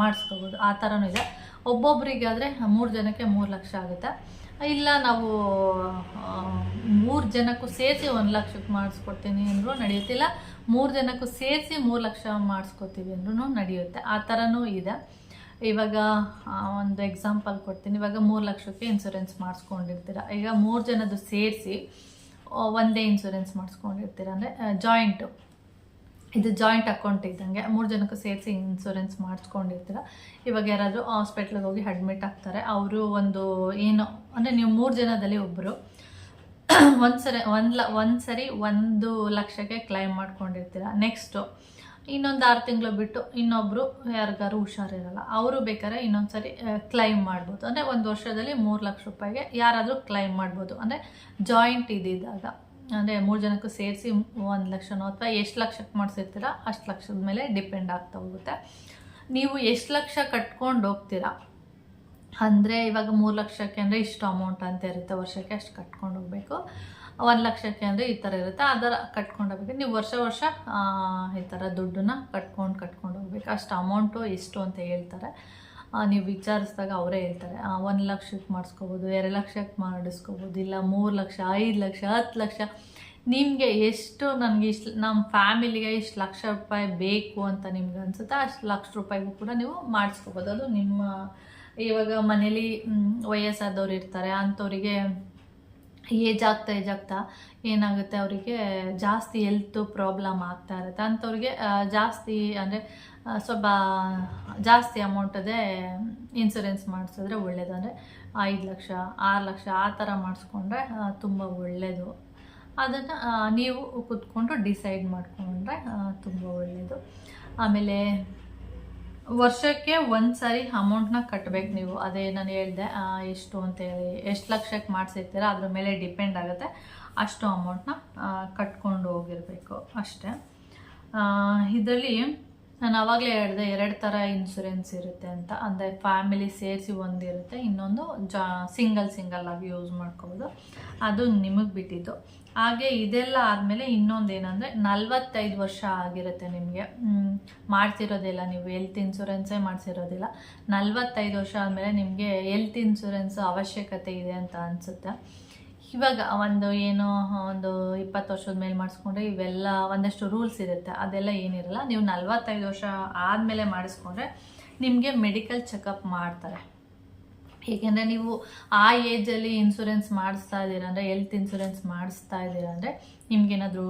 ಮಾಡಿಸ್ಕೋಬೋದು. ಆ ಥರನೂ ಇದೆ. ಒಬ್ಬೊಬ್ಬರಿಗೆ ಆದರೆ ಮೂರು ಜನಕ್ಕೆ ಮೂರು ಲಕ್ಷ ಆಗುತ್ತೆ. ಇಲ್ಲ ನಾವು ಮೂರು ಜನಕ್ಕೂ ಸೇರಿಸಿ ಒಂದು ಲಕ್ಷಕ್ಕೆ ಮಾಡಿಸ್ಕೊಡ್ತೀನಿ ಅಂದರೂ ನಡೆಯುತ್ತಿಲ್ಲ. ಮೂರು ಜನಕ್ಕೂ ಸೇರಿಸಿ ಮೂರು ಲಕ್ಷ ಮಾಡಿಸ್ಕೊತೀವಿ ಅಂದ್ರೂ ನಡೆಯುತ್ತೆ. ಆ ಥರನೂ ಇದೆ. ಇವಾಗ ಒಂದು ಎಕ್ಸಾಂಪಲ್ ಕೊಡ್ತೀನಿ. ಇವಾಗ ಮೂರು ಲಕ್ಷಕ್ಕೆ ಇನ್ಸೂರೆನ್ಸ್ ಮಾಡಿಸ್ಕೊಂಡಿರ್ತೀರ. ಈಗ ಮೂರು ಜನದ್ದು ಸೇರಿಸಿ ಒಂದೇ ಇನ್ಸೂರೆನ್ಸ್ ಮಾಡಿಸ್ಕೊಂಡಿರ್ತೀರ ಅಂದರೆ ಜಾಯಿಂಟು ಇದು ಜಾಯಿಂಟ್ ಅಕೌಂಟ್ ಇದ್ದಂಗೆ ಮೂರು ಜನಕ್ಕೂ ಸೇರಿಸಿ ಇನ್ಸೂರೆನ್ಸ್ ಮಾಡಿಸ್ಕೊಂಡಿರ್ತೀರ. ಇವಾಗ ಯಾರಾದರೂ ಹಾಸ್ಪಿಟ್ಲಿಗೆ ಹೋಗಿ ಅಡ್ಮಿಟ್ ಆಗ್ತಾರೆ. ಅವರು ಒಂದು ಏನು, ಅಂದರೆ ನೀವು ಮೂರು ಜನದಲ್ಲಿ ಒಬ್ಬರು ಒಂದು ಸರಿ ಒಂದು ಲ ಒಂದು ಸರಿ ಒಂದು ಲಕ್ಷಕ್ಕೆ ಕ್ಲೈಮ್ ಮಾಡ್ಕೊಂಡಿರ್ತೀರ. ನೆಕ್ಸ್ಟು ಇನ್ನೊಂದು ಆರು ತಿಂಗಳು ಬಿಟ್ಟು ಇನ್ನೊಬ್ಬರು ಯಾರಿಗಾರು ಹುಷಾರಿರಲ್ಲ, ಅವರು ಬೇಕಾದ್ರೆ ಇನ್ನೊಂದು ಸರಿ ಕ್ಲೈಮ್ ಮಾಡ್ಬೋದು. ಅಂದರೆ ಒಂದು ವರ್ಷದಲ್ಲಿ ಮೂರು ಲಕ್ಷ ರೂಪಾಯಿಗೆ ಯಾರಾದರೂ ಕ್ಲೈಮ್ ಮಾಡ್ಬೋದು. ಅಂದರೆ ಜಾಯಿಂಟ್ ಇದ್ದಿದ್ದಾಗ, ಅಂದರೆ ಮೂರು ಜನಕ್ಕೂ ಸೇರಿಸಿ ಒಂದು ಲಕ್ಷನೋ ಅಥವಾ ಎಷ್ಟು ಲಕ್ಷಕ್ಕೆ ಮಾಡಿಸಿರ್ತೀರ, ಅಷ್ಟು ಲಕ್ಷದ ಮೇಲೆ ಡಿಪೆಂಡ್ ಆಗ್ತಾ ಹೋಗುತ್ತೆ. ನೀವು ಎಷ್ಟು ಲಕ್ಷ ಕಟ್ಕೊಂಡು ಹೋಗ್ತೀರಾ, ಅಂದರೆ ಇವಾಗ ಮೂರು ಲಕ್ಷಕ್ಕೆ ಅಂದರೆ ಇಷ್ಟು ಅಮೌಂಟ್ ಅಂತ ಇರುತ್ತೆ ವರ್ಷಕ್ಕೆ ಅಷ್ಟು ಕಟ್ಕೊಂಡು ಹೋಗಬೇಕು. ಒಂದು ಲಕ್ಷಕ್ಕೆ ಅಂದರೆ ಈ ಥರ ಇರುತ್ತೆ. ಅದರ ಕಟ್ಕೊಂಡು ಹೋಗ್ಬೇಕು. ನೀವು ವರ್ಷ ವರ್ಷ ಈ ಥರ ದುಡ್ಡನ್ನ ಕಟ್ಕೊಂಡು ಕಟ್ಕೊಂಡು ಹೋಗ್ಬೇಕು. ಅಷ್ಟು ಅಮೌಂಟು ಎಷ್ಟು ಅಂತ ಹೇಳ್ತಾರೆ. ನೀವು ವಿಚಾರಿಸಿದಾಗ ಅವರೇ ಹೇಳ್ತಾರೆ. ಒಂದು ಲಕ್ಷಕ್ಕೆ ಮಾಡಿಸ್ಕೋಬೋದು, ಎರಡು ಲಕ್ಷಕ್ಕೆ ಮಾಡಿಸ್ಕೋಬೋದು, ಇಲ್ಲ ಮೂರು ಲಕ್ಷ, ಐದು ಲಕ್ಷ, ಹತ್ತು ಲಕ್ಷ. ನಿಮಗೆ ಎಷ್ಟು ನನಗೆ ಇಷ್ಟು ನಮ್ಮ ಫ್ಯಾಮಿಲಿಗೆ ಇಷ್ಟು ಲಕ್ಷ ರೂಪಾಯಿ ಬೇಕು ಅಂತ ನಿಮ್ಗೆ ಅನಿಸುತ್ತೆ ಅಷ್ಟು ಲಕ್ಷ ರೂಪಾಯಿಗೂ ಕೂಡ ನೀವು ಮಾಡಿಸ್ಕೋಬೋದು. ಅದು ನಿಮ್ಮ, ಇವಾಗ ಮನೇಲಿ ವಯಸ್ಸಾದವ್ರು ಇರ್ತಾರೆ, ಅಂಥವರಿಗೆ ಏಜ್ ಆಗ್ತಾ ಏಜ್ ಆಗ್ತಾ ಏನಾಗುತ್ತೆ ಅವರಿಗೆ ಜಾಸ್ತಿ ಹೆಲ್ತ್ ಪ್ರಾಬ್ಲಮ್ ಆಗ್ತಾ ಇರುತ್ತೆ. ಅಂಥವ್ರಿಗೆ ಜಾಸ್ತಿ ಅಂದರೆ ಸ್ವಲ್ಪ ಜಾಸ್ತಿ ಅಮೌಂಟದೇ ಇನ್ಸೂರೆನ್ಸ್ ಮಾಡಿಸಿದ್ರೆ ಒಳ್ಳೆಯದು ಅಂದರೆ ಐದು ಲಕ್ಷ, ಆರು ಲಕ್ಷ ಆ ಥರ ಮಾಡಿಸ್ಕೊಂಡ್ರೆ ತುಂಬ ಒಳ್ಳೆಯದು ಅದನ್ನು ನೀವು ಕೂತ್ಕೊಂಡು ಡಿಸೈಡ್ ಮಾಡಿಕೊಂಡ್ರೆ ತುಂಬ ಒಳ್ಳೆಯದು ಆಮೇಲೆ ವರ್ಷಕ್ಕೆ ಒಂದು ಸಾರಿ ಅಮೌಂಟ್ನ ಕಟ್ಟಬೇಕು ನೀವು. ಅದೇ ನಾನು ಹೇಳಿದೆ ಎಷ್ಟು ಅಂತ ಹೇಳಿ, ಎಷ್ಟು ಲಕ್ಷಕ್ಕೆ ಮಾಡಿಸಿರ್ತೀರ, ಅದ್ರ ಮೇಲೆ ಡಿಪೆಂಡ್ ಆಗುತ್ತೆ. ಅಷ್ಟು ಅಮೌಂಟ್ನ ಕಟ್ಕೊಂಡು ಹೋಗಿರಬೇಕು ಅಷ್ಟೇ. ಇದರಲ್ಲಿ ನಾನು ಆವಾಗಲೇ ಹೇಳಿದೆ, ಎರಡು ಥರ ಇನ್ಶೂರೆನ್ಸ್ ಇರುತ್ತೆ ಅಂತ. ಅಂದರೆ ಫ್ಯಾಮಿಲಿ ಸೇರಿಸಿ ಒಂದಿರುತ್ತೆ, ಇನ್ನೊಂದು ಜಾ ಸಿಂಗಲ್ ಸಿಂಗಲ್ ಆಗಿ ಯೂಸ್ ಮಾಡ್ಕೋಬೋದು. ಅದು ನಿಮಗೆ ಬಿಟ್ಟಿದ್ದು. ಹಾಗೆ ಇದೆಲ್ಲ ಆದಮೇಲೆ ಇನ್ನೊಂದು ಏನಂದರೆ ನಲ್ವತ್ತೈದು ವರ್ಷ ಆಗಿರುತ್ತೆ ನಿಮಗೆ. ಮಾಡ್ತಿರೋದಿಲ್ಲ ನೀವು ಹೆಲ್ತ್ ಇನ್ಸೂರೆನ್ಸೇ ಮಾಡಿಸಿರೋದಿಲ್ಲ. ನಲವತ್ತೈದು ವರ್ಷ ಆದಮೇಲೆ ನಿಮಗೆ ಹೆಲ್ತ್ ಇನ್ಸೂರೆನ್ಸ್ ಅವಶ್ಯಕತೆ ಇದೆ ಅಂತ ಅನಿಸುತ್ತೆ. ಇವಾಗ ಒಂದು ಏನು, ಒಂದು ಇಪ್ಪತ್ತು ವರ್ಷದ ಮೇಲೆ ಮಾಡಿಸ್ಕೊಂಡ್ರೆ ಇವೆಲ್ಲ ಒಂದಷ್ಟು ರೂಲ್ಸ್ ಇರುತ್ತೆ. ಅದೆಲ್ಲ ಏನಿರಲ್ಲ, ನೀವು ನಲ್ವತ್ತೈದು ವರ್ಷ ಆದಮೇಲೆ ಮಾಡಿಸ್ಕೊಂಡ್ರೆ ನಿಮಗೆ ಮೆಡಿಕಲ್ ಚೆಕಪ್ ಮಾಡ್ತಾರೆ. ಏಕೆಂದರೆ ನೀವು ಆ ಏಜಲ್ಲಿ ಇನ್ಸೂರೆನ್ಸ್ ಮಾಡಿಸ್ತಾ ಇದ್ದೀರಾ ಅಂದರೆ ಹೆಲ್ತ್ ಇನ್ಶೂರೆನ್ಸ್ ಮಾಡಿಸ್ತಾ ಇದ್ದೀರಾ ಅಂದರೆ ನಿಮಗೇನಾದರೂ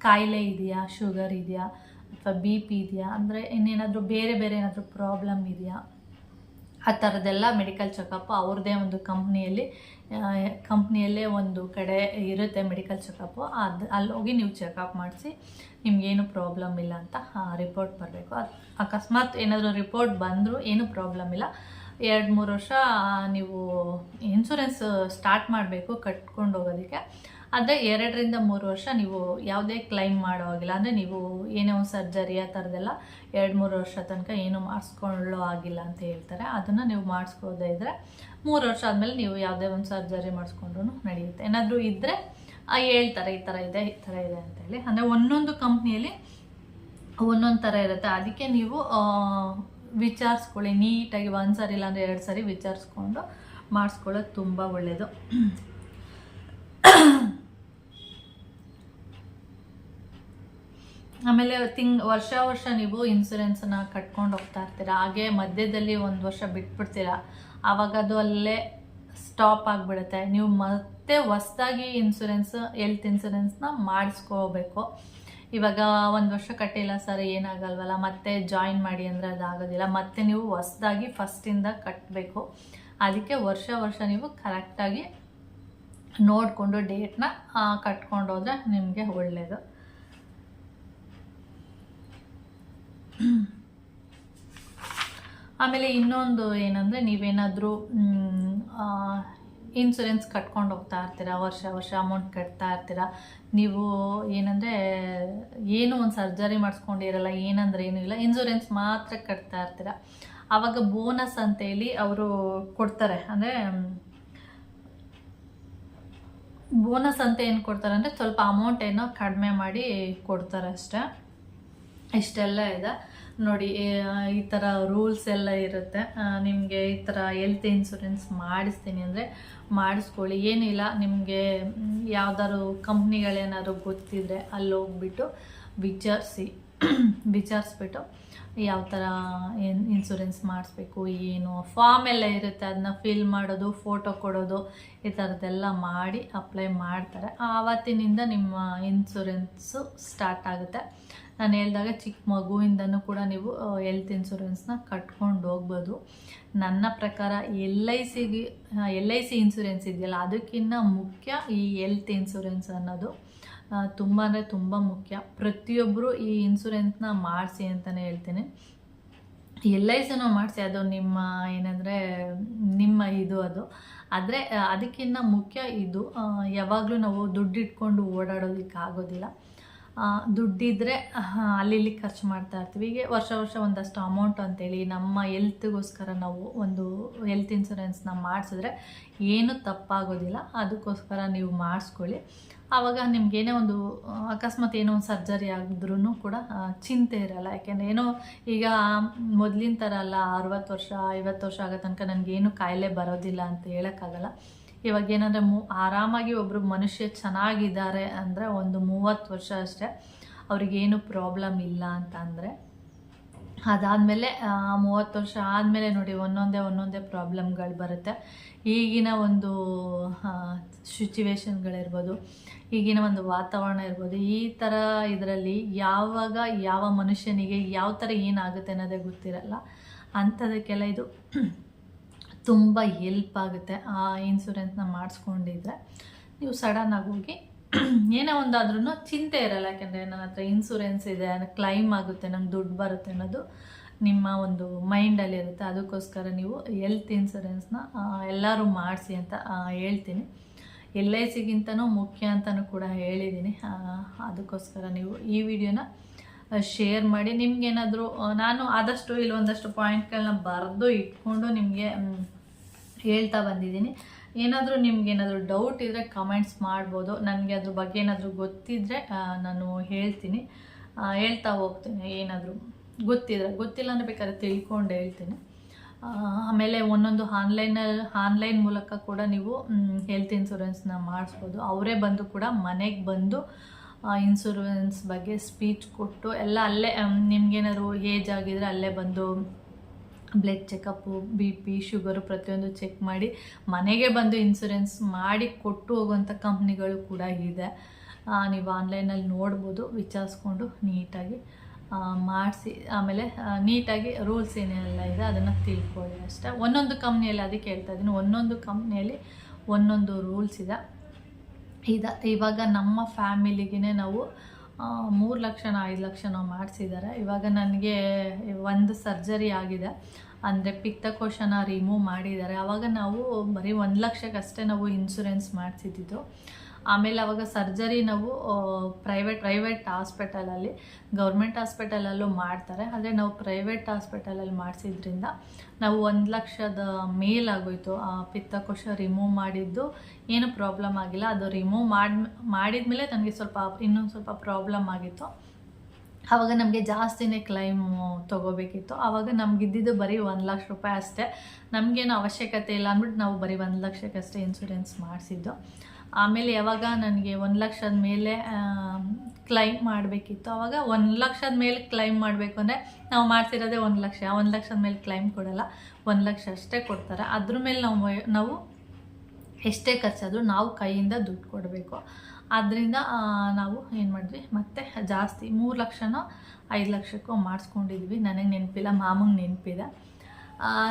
ಕಾಯಿಲೆ ಇದೆಯಾ ಶುಗರ್ ಇದೆಯಾ ಅಥವಾ ಬಿ ಪಿ ಇದೆಯಾ ಅಂದರೆ ಇನ್ನೇನಾದರೂ ಬೇರೆ ಬೇರೆ ಏನಾದರೂ ಪ್ರಾಬ್ಲಮ್ ಇದೆಯಾ? ಆ ಥರದ್ದೆಲ್ಲ ಮೆಡಿಕಲ್ ಚೆಕಪ್ ಅವ್ರದ್ದೇ ಒಂದು ಕಂಪ್ನಿಯಲ್ಲಿ ಕಂಪ್ನಿಯಲ್ಲೇ ಒಂದು ಕಡೆ ಇರುತ್ತೆ ಮೆಡಿಕಲ್ ಚೆಕಪ್ಪು ಅದು ಅಲ್ಲಿ ಹೋಗಿ ನೀವು ಚೆಕಪ್ ಮಾಡಿಸಿ ನಿಮಗೇನು ಪ್ರಾಬ್ಲಮ್ ಇಲ್ಲ ಅಂತ ರಿಪೋರ್ಟ್ ಬರಬೇಕು. ಅಕಸ್ಮಾತ್ ಏನಾದರೂ ರಿಪೋರ್ಟ್ ಬಂದರೂ ಏನು ಪ್ರಾಬ್ಲಮ್ ಇಲ್ಲ. ಎರಡು ಮೂರು ವರ್ಷ ನೀವು ಇನ್ಸೂರೆನ್ಸ್ ಸ್ಟಾರ್ಟ್ ಮಾಡಬೇಕು ಕಟ್ಕೊಂಡು ಹೋಗೋದಕ್ಕೆ ಆದರೆ ಎರಡರಿಂದ ಮೂರು ವರ್ಷ ನೀವು ಯಾವುದೇ ಕ್ಲೈಮ್ ಮಾಡೋ ಆಗಿಲ್ಲ ಅಂದರೆ ನೀವು ಏನೇ ಒಂದು ಸರ್ಜರಿ ಆ ಥರದ್ದೆಲ್ಲ ಎರಡು ಮೂರು ವರ್ಷ ತನಕ ಏನು ಮಾಡಿಸ್ಕೊಳ್ಳೋ ಆಗಿಲ್ಲ ಅಂತ ಹೇಳ್ತಾರೆ. ಅದನ್ನು ನೀವು ಮಾಡಿಸ್ಕೋದೇ ಇದ್ದರೆ ಮೂರು ವರ್ಷ ಆದಮೇಲೆ ನೀವು ಯಾವುದೇ ಒಂದು ಸರ್ಜರಿ ಮಾಡಿಸ್ಕೊಂಡ್ರು ನಡೆಯುತ್ತೆ. ಏನಾದರೂ ಇದ್ದರೆ ಹೇಳ್ತಾರೆ, ಈ ಥರ ಇದೆ, ಈ ಥರ ಇದೆ ಅಂತೇಳಿ ಅಂದರೆ ಒಂದೊಂದು ಕಂಪ್ನಿಯಲ್ಲಿ ಒಂದೊಂದು ಥರ ಇರುತ್ತೆ. ಅದಕ್ಕೆ ನೀವು ವಿಚಾರಿಸ್ಕೊಳ್ಳಿ, ನೀಟಾಗಿ ಒಂದು ಸಾರಿ ಇಲ್ಲಾಂದರೆ ಎರಡು ಸಾರಿ ವಿಚಾರಿಸ್ಕೊಂಡು ಮಾಡಿಸ್ಕೊಳ್ಳೋದು ತುಂಬ ಒಳ್ಳೆಯದು ಆಮೇಲೆ ತಿಂಗ್, ವರ್ಷ ವರ್ಷ ನೀವು ಇನ್ಸೂರೆನ್ಸನ್ನ ಕಟ್ಕೊಂಡು ಹೋಗ್ತಾ ಇರ್ತೀರ? ಹಾಗೆ ಮಧ್ಯದಲ್ಲಿ ಒಂದು ವರ್ಷ ಬಿಟ್ಬಿಡ್ತೀರ? ಆವಾಗ ಅದು ಅಲ್ಲೇ ಸ್ಟಾಪ್ ಆಗಿಬಿಡುತ್ತೆ. ನೀವು ಮತ್ತೆ ಹೊಸ್ದಾಗಿ ಇನ್ಸೂರೆನ್ಸ್ ಹೆಲ್ತ್ ಇನ್ಸೂರೆನ್ಸ್ನ ಮಾಡಿಸ್ಕೋಬೇಕು. ಇವಾಗ ಒಂದು ವರ್ಷ ಕಟ್ಟಿಲ್ಲ ಸರ್, ಏನಾಗಲ್ವಲ್ಲ, ಮತ್ತೆ ಜಾಯಿನ್ ಮಾಡಿ ಅಂದರೆ ಅದಾಗೋದಿಲ್ಲ. ಮತ್ತೆ ನೀವು ಹೊಸ್ದಾಗಿ ಫಸ್ಟಿಂದ ಕಟ್ಟಬೇಕು ಅದಕ್ಕೆ ವರ್ಷ ವರ್ಷ ನೀವು ಕರೆಕ್ಟಾಗಿ ನೋಡಿಕೊಂಡು ಡೇಟ್ನ ಕಟ್ಕೊಂಡು ಹೋದರೆ ನಿಮಗೆ ಒಳ್ಳೆಯದು ಆಮೇಲೆ ಇನ್ನೊಂದು ಏನಂದರೆ ನೀವೇನಾದರೂ ಇನ್ಸೂರೆನ್ಸ್ ಕಟ್ಕೊಂಡು ಹೋಗ್ತಾ ಇರ್ತೀರ, ವರ್ಷ ವರ್ಷ ಅಮೌಂಟ್ ಕಟ್ತಾ ಇರ್ತೀರ? ನೀವು ಏನಂದರೆ, ಏನು ಒಂದು ಸರ್ಜರಿ ಮಾಡಿಸ್ಕೊಂಡಿರಲ್ಲ, ಏನಂದ್ರೆ ಏನೂ ಇಲ್ಲ ಇನ್ಸೂರೆನ್ಸ್ ಮಾತ್ರ ಕಟ್ತಾ ಇರ್ತೀರ? ಆವಾಗ ಬೋನಸ್ ಅಂತೇಳಿ ಅವರು ಕೊಡ್ತಾರೆ. ಅಂದರೆ ಬೋನಸ್ ಅಂತ ಏನು ಕೊಡ್ತಾರೆ ಅಂದರೆ ಸ್ವಲ್ಪ ಅಮೌಂಟ್ ಏನೋ ಕಡಿಮೆ ಮಾಡಿ ಕೊಡ್ತಾರೆ ಅಷ್ಟೇ. ಇಷ್ಟೆಲ್ಲ ಇದೆ. ನೋಡಿ ಈ- ಥರ ರೂಲ್ಸ್ ಎಲ್ಲ ಇರುತ್ತೆ. ನಿಮಗೆ ಈ ಥರ ಹೆಲ್ತ್ ಇನ್ಸೂರೆನ್ಸ್ ಮಾಡಿಸ್ತೀನಿ ಅಂದರೆ ಮಾಡಿಸ್ಕೊಳ್ಳಿ. ಏನಿಲ್ಲ, ನಿಮಗೆ ಯಾವ್ದಾದ್ರು ಕಂಪ್ನಿಗಳೇನಾದ್ರು ಗೊತ್ತಿದ್ರೆ ಅಲ್ಲಿ ಹೋಗ್ಬಿಟ್ಟು ವಿಚಾರಿಸಿ, ವಿಚಾರಿಸ್ಬಿಟ್ಟು ಯಾವ ಥರ ಏನು ಇನ್ಸೂರೆನ್ಸ್ ಮಾಡಿಸ್ಬೇಕು, ಏನು ಫಾರ್ಮ್ ಎಲ್ಲ ಇರುತ್ತೆ ಅದನ್ನ ಫಿಲ್ ಮಾಡೋದು ಫೋಟೋ ಕೊಡೋದು, ಈ ಥರದ್ದೆಲ್ಲ ಮಾಡಿ ಅಪ್ಲೈ ಮಾಡ್ತಾರೆ. ಆವತ್ತಿನಿಂದ ನಿಮ್ಮ ಇನ್ಸೂರೆನ್ಸು ಸ್ಟಾರ್ಟ್ ಆಗುತ್ತೆ. ನಾನು ಹೇಳಿದಾಗ ಚಿಕ್ಕ ಮಗುವಿಂದನೂ ಕೂಡ ನೀವು ಹೆಲ್ತ್ ಇನ್ಸೂರೆನ್ಸ್ನ ಕಟ್ಕೊಂಡು ಹೋಗ್ಬೋದು. ನನ್ನ ಪ್ರಕಾರ ಎಲ್ ಐ ಸಿಗೆ ಎಲ್ ಐ ಸಿ ಇನ್ಸೂರೆನ್ಸ್ ಇದೆಯಲ್ಲ ಅದಕ್ಕಿಂತ ಮುಖ್ಯ ಈ ಹೆಲ್ತ್ ಇನ್ಸೂರೆನ್ಸ್ ಅನ್ನೋದು. ತುಂಬ ಅಂದರೆ ತುಂಬ ಮುಖ್ಯ. ಪ್ರತಿಯೊಬ್ಬರು ಈ ಇನ್ಸೂರೆನ್ಸ್ನ ಮಾಡಿಸಿ ಅಂತಲೇ ಹೇಳ್ತೀನಿ. ಎಲ್ ಐ ಸಿನೂ ಮಾಡಿಸಿ, ಅದು ನಿಮ್ಮ ಏನಂದರೆ, ನಿಮ್ಮ ಇದು ಅದು. ಆದರೆ ಅದಕ್ಕಿಂತ ಮುಖ್ಯ ಇದು ಯಾವಾಗಲೂ ನಾವು ದುಡ್ಡು ಇಟ್ಕೊಂಡು ಓಡಾಡೋದಕ್ಕೆ ಆಗೋದಿಲ್ಲ ದುಡ್ಡಿದ್ರೆ ಅಲ್ಲಿ ಇಲ್ಲಿ ಖರ್ಚು ಮಾಡ್ತಾ ಇರ್ತೀವಿ. ಹೀಗೆ ವರ್ಷ ವರ್ಷ ಒಂದಷ್ಟು ಅಮೌಂಟ್ ಅಂತೇಳಿ ನಮ್ಮ ಹೆಲ್ತ್ಗೋಸ್ಕರ ನಾವು ಒಂದು ಹೆಲ್ತ್ ಇನ್ಸೂರೆನ್ಸ್ನ ಮಾಡಿಸಿದ್ರೆ ಏನು ತಪ್ಪಾಗೋದಿಲ್ಲ. ಅದಕ್ಕೋಸ್ಕರ ನೀವು ಮಾಡಿಸ್ಕೊಳ್ಳಿ. ಆವಾಗ ನಿಮ್ಗೇನೇ ಒಂದು, ಅಕಸ್ಮಾತ್ ಏನೋ ಒಂದು ಸರ್ಜರಿ ಆಗಿದ್ರೂ ಕೂಡ ಚಿಂತೆ ಇರಲ್ಲ. ಯಾಕೆಂದರೆ ಏನೋ ಈಗ ಮೊದಲಿನ ಥರ ಅಲ್ಲ, ಅರವತ್ತು ವರ್ಷ, ಐವತ್ತು ವರ್ಷ ಆಗೋ ತನಕ ನನಗೇನು ಕಾಯಿಲೆ ಬರೋದಿಲ್ಲ ಅಂತ ಹೇಳೋಕ್ಕಾಗಲ್ಲ. ಇವಾಗ ಏನಂದರೆ ಮು, ಆರಾಮಾಗಿ ಒಬ್ಬರು ಮನುಷ್ಯ ಚೆನ್ನಾಗಿದ್ದಾರೆ ಅಂದರೆ ಒಂದು ಮೂವತ್ತು ವರ್ಷ ಅಷ್ಟೇ, ಅವ್ರಿಗೇನು ಪ್ರಾಬ್ಲಮ್ ಇಲ್ಲ ಅಂತ ಅಂದರೆ ಅದಾದಮೇಲೆ ಮೂವತ್ತು ವರ್ಷ ಆದಮೇಲೆ ನೋಡಿ, ಒಂದೊಂದೇ ಒಂದೊಂದೇ ಪ್ರಾಬ್ಲಮ್ಗಳು ಬರುತ್ತೆ. ಈಗಿನ ಒಂದು ಸಿಚುವೇಶನ್ಗಳಿರ್ಬೋದು ಈಗಿನ ಒಂದು ವಾತಾವರಣ ಇರ್ಬೋದು, ಈ ಥರ ಇದರಲ್ಲಿ ಯಾವಾಗ ಯಾವ ಮನುಷ್ಯನಿಗೆ ಯಾವ ಥರ ಏನಾಗುತ್ತೆ ಅನ್ನೋದೇ ಗೊತ್ತಿರಲ್ಲ. ಅಂಥದಕ್ಕೆಲ್ಲ ಇದು ತುಂಬ ಹೆಲ್ಪ್ ಆಗುತ್ತೆ. ಆ ಇನ್ಸೂರೆನ್ಸ್ನ ಮಾಡಿಸ್ಕೊಂಡಿದ್ರೆ ನೀವು ಸಡನ್ನಾಗಿ ಹೋಗಿ ಏನೇ ಒಂದಾದ್ರೂ ಚಿಂತೆ ಇರಲ್ಲ. ಯಾಕೆಂದರೆ ನನ್ನ ಹತ್ರ ಇನ್ಸೂರೆನ್ಸ್ ಇದೆ ಕ್ಲೈಮ್ ಆಗುತ್ತೆ, ನಂಗೆ ದುಡ್ಡು ಬರುತ್ತೆ ಅನ್ನೋದು ನಿಮ್ಮ ಒಂದು ಮೈಂಡಲ್ಲಿ ಇರುತ್ತೆ. ಅದಕ್ಕೋಸ್ಕರ ನೀವು ಹೆಲ್ತ್ ಇನ್ಸೂರೆನ್ಸ್ನ ಎಲ್ಲರೂ ಮಾಡಿಸಿ ಅಂತ ಹೇಳ್ತೀನಿ. ಎಲ್ ಐ ಸಿಗಿಂತನೂ ಮುಖ್ಯ ಅಂತಲೂ ಕೂಡ ಹೇಳಿದ್ದೀನಿ ಅದಕ್ಕೋಸ್ಕರ ನೀವು ಈ ವಿಡಿಯೋನ ಶೇರ್ ಮಾಡಿ. ನಿಮ್ಗೇನಾದರೂ ನಾನು ಆದಷ್ಟು ಇಲ್ಲೊಂದಷ್ಟು ಪಾಯಿಂಟ್ಗಳನ್ನ ಬರೆದು ಇಟ್ಕೊಂಡು ನಿಮಗೆ ಹೇಳ್ತಾ ಬಂದಿದ್ದೀನಿ. ಏನಾದರೂ ನಿಮ್ಗೆ ಏನಾದರೂ ಡೌಟ್ ಇದ್ದರೆ ಕಮೆಂಟ್ಸ್ ಮಾಡ್ಬೋದು. ನನಗೆ ಅದ್ರ ಬಗ್ಗೆ ಏನಾದರೂ ಗೊತ್ತಿದ್ದರೆ ನಾನು ಹೇಳ್ತೀನಿ. ಹೇಳ್ತಾ ಹೋಗ್ತೀನಿ ಏನಾದರೂ. ಗೊತ್ತಿದ್ರೆ, ಗೊತ್ತಿಲ್ಲ ಅಂದರೆ ಬೇಕಾದ್ರೆ ತಿಳ್ಕೊಂಡು ಹೇಳ್ತೀನಿ. ಆಮೇಲೆ ಒಂದೊಂದು ಆನ್ಲೈನಲ್ಲಿ ಆನ್ಲೈನ್ ಮೂಲಕ ಕೂಡ ನೀವು ಹೆಲ್ತ್ ಇನ್ಸೂರೆನ್ಸ್ನ ಮಾಡಿಸ್ಬೋದು. ಅವರೇ ಬಂದು ಕೂಡ ಮನೆಗೆ ಬಂದು ಇನ್ಸೂರೆನ್ಸ್ ಬಗ್ಗೆ ಸ್ಪೀಚ್ ಕೊಟ್ಟು ಎಲ್ಲ ಅಲ್ಲೇ ನಿಮ್ಗೇನಾದ್ರು ಏಜ್ ಆಗಿದ್ರೆ ಅಲ್ಲೇ ಬಂದು blood checkup B P sugar ಪ್ರತಿಯೊಂದು ಚೆಕ್ ಮಾಡಿ, ಮನೆಗೆ ಬಂದು ಇನ್ಸೂರೆನ್ಸ್ ಮಾಡಿ ಕೊಟ್ಟು ಹೋಗುವಂಥ ಕಂಪ್ನಿಗಳು ಕೂಡ ಇದೆ. ನೀವು ಆನ್ಲೈನಲ್ಲಿ ನೋಡ್ಬೋದು, ವಿಚಾರಿಸ್ಕೊಂಡು ನೀಟಾಗಿ ಮಾಡಿಸಿ, ಆಮೇಲೆ ನೀಟಾಗಿ ರೂಲ್ಸ್ ಏನೆಲ್ಲ ಇದೆ ಅದನ್ನು ತಿಳ್ಕೊಳ್ಳಿ ಅಷ್ಟೇ. ಒಂದೊಂದು ಕಂಪ್ನಿಯಲ್ಲಿ ಅದಕ್ಕೆ ಹೇಳ್ತಾ ಇದ್ದೀನಿ. ಒಂದೊಂದು ಕಂಪ್ನಿಯಲ್ಲಿ ಒಂದೊಂದು ರೂಲ್ಸ್ ಇದೆ. ಇದ, ಇವಾಗ ನಮ್ಮ ಫ್ಯಾಮಿಲಿಗೆ ನಾವು ಮೂರು ಲಕ್ಷನೋ, ಐದು ಲಕ್ಷನೋ ಮಾಡಿಸಿದ್ದಾರೆ ಇವಾಗ ನನಗೆ ಒಂದು ಸರ್ಜರಿ ಆಗಿದೆ. ಅಂದರೆ ಪಿತ್ತಕೋಶನ ರಿಮೂವ್ ಮಾಡಿದ್ದಾರೆ. ಆವಾಗ ನಾವು ಬರೀ ಒಂದು ಲಕ್ಷಕ್ಕಷ್ಟೇ ನಾವು ಇನ್ಸೂರೆನ್ಸ್ ಮಾಡಿಸಿದ್ದು ಆಮೇಲೆ ಅವಾಗ ಸರ್ಜರಿ ನಾವು ಪ್ರೈವೇಟ್ ಪ್ರೈವೇಟ್ ಹಾಸ್ಪಿಟಲಲ್ಲಿ ಗೌರ್ಮೆಂಟ್ ಹಾಸ್ಪಿಟಲಲ್ಲೂ ಮಾಡ್ತಾರೆ. ಆದರೆ ನಾವು ಪ್ರೈವೇಟ್ ಹಾಸ್ಪಿಟಲಲ್ಲಿ ಮಾಡಿಸಿದ್ರಿಂದ ನಾವು ಒಂದು ಲಕ್ಷದ ಮೇಲಾಗೋಯಿತು ಆ, ಪಿತ್ತಕೋಶ ರಿಮೂವ್ ಮಾಡಿದ್ದು. ಏನು ಪ್ರಾಬ್ಲಮ್ ಆಗಿಲ್ಲ. ಅದು ರಿಮೂವ್ ಮಾಡಿ, ಮಾಡಿದ್ಮೇಲೆ ನನಗೆ ಸ್ವಲ್ಪ, ಇನ್ನೊಂದು ಸ್ವಲ್ಪ ಪ್ರಾಬ್ಲಮ್ ಆಗಿತ್ತು. ಆವಾಗ ನಮಗೆ ಜಾಸ್ತಿನೇ ಕ್ಲೈಮ್ ತೊಗೋಬೇಕಿತ್ತು. ಆವಾಗ ನಮಗಿದ್ದಿದ್ದು ಬರೀ ಒಂದು ಲಕ್ಷ ರೂಪಾಯಿ ಅಷ್ಟೇ. ನಮಗೇನು ಅವಶ್ಯಕತೆ ಇಲ್ಲ ಅಂದ್ಬಿಟ್ಟು ನಾವು ಬರೀ ಒಂದು ಲಕ್ಷಕ್ಕಷ್ಟೇ ಇನ್ಸೂರೆನ್ಸ್ ಮಾಡಿಸಿದ್ದು. ಆಮೇಲೆ ಯಾವಾಗ ನನಗೆ ಒಂದು ಲಕ್ಷದ ಮೇಲೆ ಕ್ಲೈಮ್ ಮಾಡಬೇಕಿತ್ತು. ಆವಾಗ ಒಂದು ಲಕ್ಷದ ಮೇಲೆ ಕ್ಲೈಮ್ ಮಾಡಬೇಕು ಅಂದರೆ ನಾವು ಮಾಡ್ತಿರೋದೇ ಒಂದು ಲಕ್ಷ. ಒಂದು ಲಕ್ಷದ ಮೇಲೆ ಕ್ಲೈಮ್ ಕೊಡಲ್ಲ. ಒಂದು ಲಕ್ಷ ಅಷ್ಟೇ ಕೊಡ್ತಾರೆ. ಅದ್ರ ಮೇಲೆ ನಾವು ನಾವು ಎಷ್ಟೇ ಖರ್ಚಾದರೂ ನಾವು ಕೈಯಿಂದ ದುಡ್ಡು ಕೊಡಬೇಕು. ಆದ್ದರಿಂದ ನಾವು ಏನು ಮಾಡಿದ್ವಿ? ಮತ್ತೆ ಜಾಸ್ತಿ ಮೂರು ಲಕ್ಷನೋ ಐದು ಲಕ್ಷಕ್ಕೂ ಮಾಡಿಸ್ಕೊಂಡಿದ್ವಿ. ನನಗೆ ನೆನಪಿಲ್ಲ, ಮಾಮಂಗೆ ನೆನಪಿದೆ.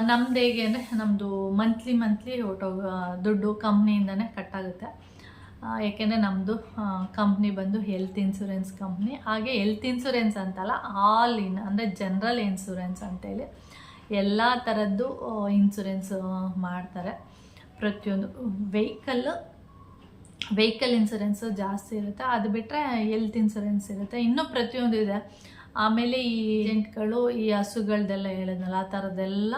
ನಮ್ದು ಹೇಗೆ ಅಂದರೆ ನಮ್ಮದು ಮಂತ್ಲಿ ಮಂತ್ಲಿ ಹೊಟ್ಟೋಗ ದುಡ್ಡು ಕಂಪ್ನಿಯಿಂದನೇ ಕಟ್ಟಾಗುತ್ತೆ ಏಕೆಂದರೆ ನಮ್ಮದು ಕಂಪ್ನಿ ಬಂದು ಹೆಲ್ತ್ ಇನ್ಸೂರೆನ್ಸ್ ಕಂಪ್ನಿ ಹಾಗೆ ಹೆಲ್ತ್ ಇನ್ಸೂರೆನ್ಸ್ ಅಂತಲ್ಲ ಆಲ್ ಇನ್ ಅಂದರೆ ಜನರಲ್ ಇನ್ಸೂರೆನ್ಸ್ ಅಂತೇಳಿ ಎಲ್ಲ ಥರದ್ದು ಇನ್ಸೂರೆನ್ಸ್ ಮಾಡ್ತಾರೆ. ಪ್ರತಿಯೊಂದು ವೆಹಿಕಲ್ಲು ವೆಹಿಕಲ್ ಇನ್ಸೂರೆನ್ಸು ಜಾಸ್ತಿ ಇರುತ್ತೆ. ಅದು ಬಿಟ್ಟರೆ ಹೆಲ್ತ್ ಇನ್ಸೂರೆನ್ಸ್ ಇರುತ್ತೆ. ಇನ್ನೂ ಪ್ರತಿಯೊಂದು ಇದೆ. ಆಮೇಲೆ ಈ ಏಜೆಂಟ್ಗಳು ಈ ಹಸುಗಳ್ದೆಲ್ಲ ಹೇಳಿದ್ನಲ್ಲ, ಆ ಥರದ್ದೆಲ್ಲ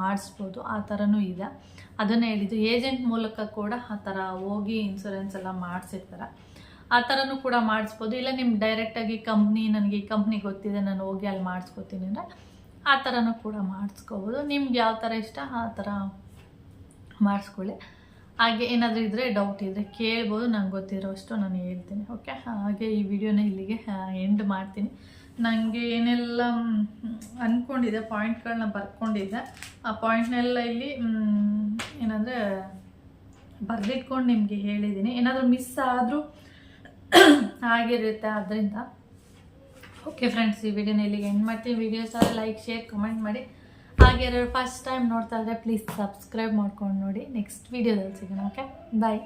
ಮಾಡಿಸ್ಬೋದು. ಆ ಥರನೂ ಇದೆ. ಅದನ್ನೇ ಹೇಳಿದ್ದು ಏಜೆಂಟ್ ಮೂಲಕ ಕೂಡ ಆ ಥರ ಹೋಗಿ ಇನ್ಸೂರೆನ್ಸ್ ಎಲ್ಲ ಮಾಡಿಸಿರ್ತಾರೆ. ಆ ಥರನೂ ಕೂಡ ಮಾಡಿಸ್ಬೋದು. ಇಲ್ಲ ನಿಮ್ಮ ಡೈರೆಕ್ಟಾಗಿ ಕಂಪ್ನಿ ನನಗೆ ಈ ಕಂಪ್ನಿ ಗೊತ್ತಿದೆ, ನಾನು ಹೋಗಿ ಅಲ್ಲಿ ಮಾಡಿಸ್ಕೋತೀನಿ ಅಂದರೆ ಆ ಥರನೂ ಕೂಡ ಮಾಡಿಸ್ಕೋಬೋದು. ನಿಮ್ಗೆ ಯಾವ ಥರ ಇಷ್ಟ ಆ ಥರ ಮಾಡಿಸ್ಕೊಳ್ಳಿ. ಹಾಗೆ ಏನಾದರೂ ಇದ್ದರೆ ಡೌಟ್ ಇದ್ದರೆ ಕೇಳ್ಬೋದು. ನಂಗೆ ಗೊತ್ತಿರೋಷ್ಟು ನಾನು ಹೇಳ್ತೀನಿ ಓಕೆ ಹಾಗೆ ಈ ವಿಡಿಯೋನ ಇಲ್ಲಿಗೆ ಎಂಡ್ ಮಾಡ್ತೀನಿ. ನನಗೆ ಏನೆಲ್ಲ ಅಂದ್ಕೊಂಡಿದ್ದೆ ಪಾಯಿಂಟ್ಗಳನ್ನ ಬರ್ಕೊಂಡಿದ್ದೆ ಆ ಪಾಯಿಂಟ್ನೆಲ್ಲ ಇಲ್ಲಿ ಏನಂದರೆ ಬರೆದಿಟ್ಕೊಂಡು ನಿಮಗೆ ಹೇಳಿದ್ದೀನಿ. ಏನಾದರೂ ಮಿಸ್ ಆದರೂ ಆಗಿರುತ್ತೆ ಆದ್ದರಿಂದ ಓಕೆ ಫ್ರೆಂಡ್ಸ್ ಈ ವಿಡಿಯೋನ ಇಲ್ಲಿಗೆ ಎಂಡ್ ಮಾಡ್ತೀನಿ. ವಿಡಿಯೋಸ್ ಆದರೆ ಲೈಕ್ ಶೇರ್ ಕಮೆಂಟ್ ಮಾಡಿ. ಹಾಗೆ ಫಸ್ಟ್ ಟೈಮ್ ನೋಡ್ತಾ ಇದ್ದರೆ ಪ್ಲೀಸ್ ಸಬ್ಸ್ಕ್ರೈಬ್ ಮಾಡ್ಕೊಂಡು ನೋಡಿ. ನೆಕ್ಸ್ಟ್ ವಿಡಿಯೋದಲ್ಲಿ ಸಿಗೋಣ ಓಕೆ ಬಾಯ್